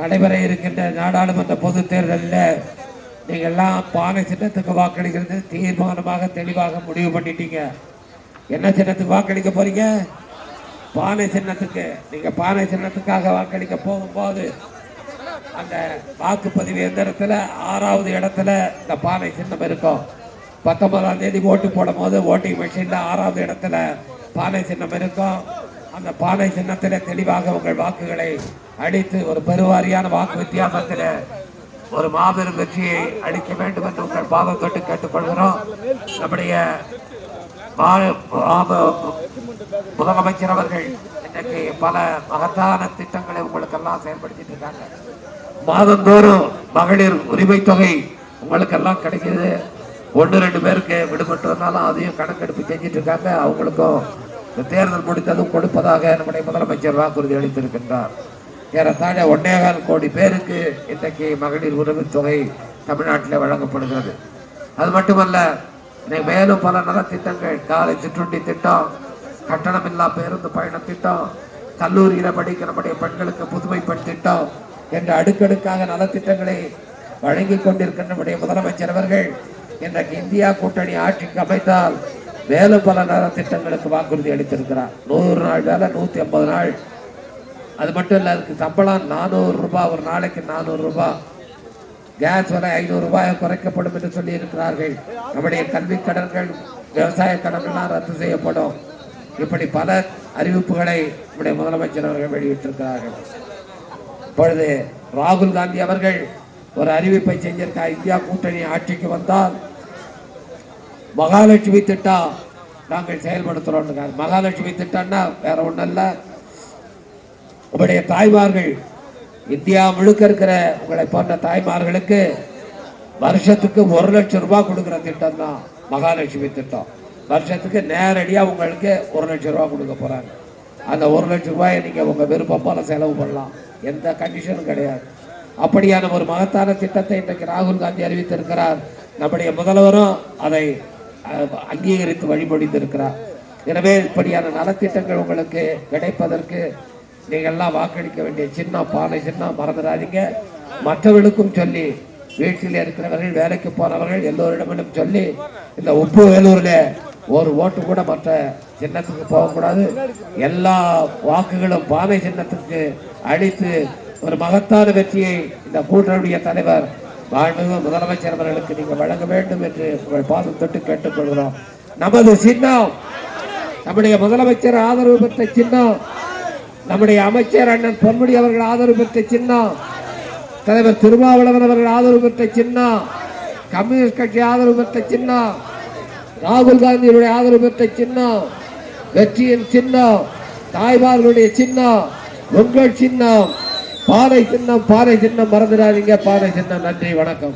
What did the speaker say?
நடைபெற இருக்கின்ற நாடாளுமன்ற பொது தேர்தலில் நீங்கள்லாம் பானை சின்னத்துக்கு வாக்களிக்கிறது தீர்மானமாக தெளிவாக முடிவு பண்ணிட்டீங்க. என்ன சின்னத்துக்கு வாக்களிக்க போறீங்க? பானை சின்னத்துக்கு. நீங்க பானை சின்னத்துக்காக வாக்களிக்க போகும்போது அந்த வாக்குப்பதிவு எந்திரத்தில் ஆறாவது இடத்துல இந்த பானை சின்னம் இருக்கும். பத்தொன்பதாம் தேதி ஓட்டு போடும் போது ஓட்டிங் மிஷினில் ஆறாவது இடத்துல பானை சின்னம் இருக்கும். அந்த பானை சின்னத்தில் தெளிவாக உங்கள் வாக்குகளை அடித்து ஒரு பெருவாரியான வாக்கு வித்தியாசத்தில் ஒரு மாபெரும் வெற்றியை அளிக்க வேண்டும் என்று உங்கள் பாதம் தொட்டு கேட்டுக்கொள்கிறோம். நம்முடைய முதலமைச்சர் அவர்கள் இன்றைக்கு பல மகத்தான திட்டங்களை உங்களுக்கெல்லாம் செயல்படுத்திட்டு இருக்காங்க. மாதந்தோறும் மகளிர் உரிமை தொகை உங்களுக்கெல்லாம் கிடைக்கிது. ஒன்று ரெண்டு பேருக்கு விடுபட்டு வந்தாலும் அதையும் கணக்கெடுப்பு செஞ்சிட்டு இருக்காங்க. அவங்களுக்கும் இந்த தேர்தல் முடித்ததும் கொடுப்பதாக நம்முடைய முதலமைச்சர் வாக்குறுதி அளித்திருக்கின்றார். ஏறத்தாழ ஒன்னேகால் கோடி பேருக்கு இன்றைக்கு மகளிர் உரிமை தொகை தமிழ்நாட்டில் வழங்கப்படுகிறது. அது மட்டுமல்ல இன்னைக்கு மேலும் பல நலத்திட்டங்கள் காலை சிற்றுண்டி திட்டம் கட்டணமில்லா பேருந்து பயண திட்டம் கல்லூரியில் படிக்க நம்முடைய பெண்களுக்கு புதுமை பெண் திட்டம் என்ற அடுக்கடுக்காக நலத்திட்டங்களை வழங்கி கொண்டிருக்கின்ற நம்முடைய முதலமைச்சர் அவர்கள் இன்றைக்கு இந்தியா கூட்டணி ஆட்சிக்கு அமைத்தால் மேலும் பல நலத்திட்டங்களுக்கு வாக்குறுதி அளித்திருக்கிறார். நூறு நாள் வேலை நூத்தி ஐம்பது நாள். அது மட்டும் இல்ல அதுக்கு சம்பளம் நானூறு ரூபாய் ஒரு நாளைக்கு நானூறு ரூபாய். கேஸ் விலை ஐநூறு ரூபாய் குறைக்கப்படும் என்று சொல்லி இருக்கிறார்கள் நம்முடைய கல்வி கடன்கள் விவசாய கடன்கள்லாம் ரத்து செய்யப்படும். இப்படி பல அறிவிப்புகளை நம்முடைய முதலமைச்சர் அவர்கள் வெளியிட்டிருக்கிறார்கள். இப்பொழுது ராகுல் காந்தி அவர்கள் ஒரு அறிவிப்பை செஞ்சிருக்கார். இந்தியா கூட்டணி ஆட்சிக்கு வந்தால் மகாலட்சுமி திட்டம் நாங்கள் செயல்படுத்துகிறோம் மகாலட்சுமி திட்டம்னா வேற ஒன்றும் இல்லை உங்களுடைய தாய்மார்கள் இந்தியா முழுக்க இருக்கிற உங்களை போன்ற தாய்மார்களுக்கு வருஷத்துக்கு ஒரு லட்சம் ரூபாய் கொடுக்குற திட்டம் தான் மகாலட்சுமி திட்டம். வருஷத்துக்கு நேரடியாக உங்களுக்கு ஒரு லட்சம் ரூபா கொடுக்க போகிறாங்க அந்த ஒரு லட்சம் ரூபாயை நீங்கள் உங்கள் விருப்பம் செலவு பண்ணலாம். எந்த கண்டிஷனும் கிடையாது. அப்படியான ஒரு மகத்தான திட்டத்தை இன்றைக்கு ராகுல் காந்தி அறிவித்திருக்கிறார். நம்முடைய முதல்வரும் அதை அங்கீகரித்து வழிமொழிந்திருக்கிறார் எனவே இப்படியான நலத்திட்டங்கள் உங்களுக்கு கிடைப்பதற்கு நீங்கள்லாம் வாக்களிக்க வேண்டிய சின்ன பானை சின்னம் மறந்துடாதீங்க. மற்றவர்களுக்கும் சொல்லி வீட்டில் இருக்கிறவர்கள் வேலைக்கு போனவர்கள் எல்லோரிடமிலும் சொல்லி இந்த உப்பு வேலூரில் ஒரு ஓட்டு கூட மற்ற சின்னத்துக்கு போகக்கூடாது. எல்லா வாக்குகளும் பானை சின்னத்துக்கு அளித்து ஒரு மகத்தான வெற்றியை இந்த கூட்டணியுடைய தலைவர் வாழ்வு முதலமைச்சர் அவர்களுக்கு நீங்க வழங்க வேண்டும் என்று உங்கள் பாதம் தொட்டு கேட்டுக்கொள்கிறோம். நமது சின்னம் நம்முடைய முதலமைச்சர் ஆதரவு பெற்ற சின்னம் நம்முடைய அமைச்சர் அண்ணன் பொன்முடி அவர்கள் ஆதரவு பெற்ற சின்னம் தலைவர் திருமாவளவன் அவர்கள் ஆதரவு பெற்ற சின்னம் கம்யூனிஸ்ட் கட்சி ஆதரவு பெற்ற சின்னம் ராகுல் காந்தியுடைய ஆதரவு பெற்ற சின்னம் வெற்றியின் சின்னம் தாய்மார்களுடைய சின்னம் உங்கள் சின்னம். பாறை சின்னம் பாறை சின்னம் மறந்துடாதீங்க. பாறை சின்னம் நன்றி வணக்கம்.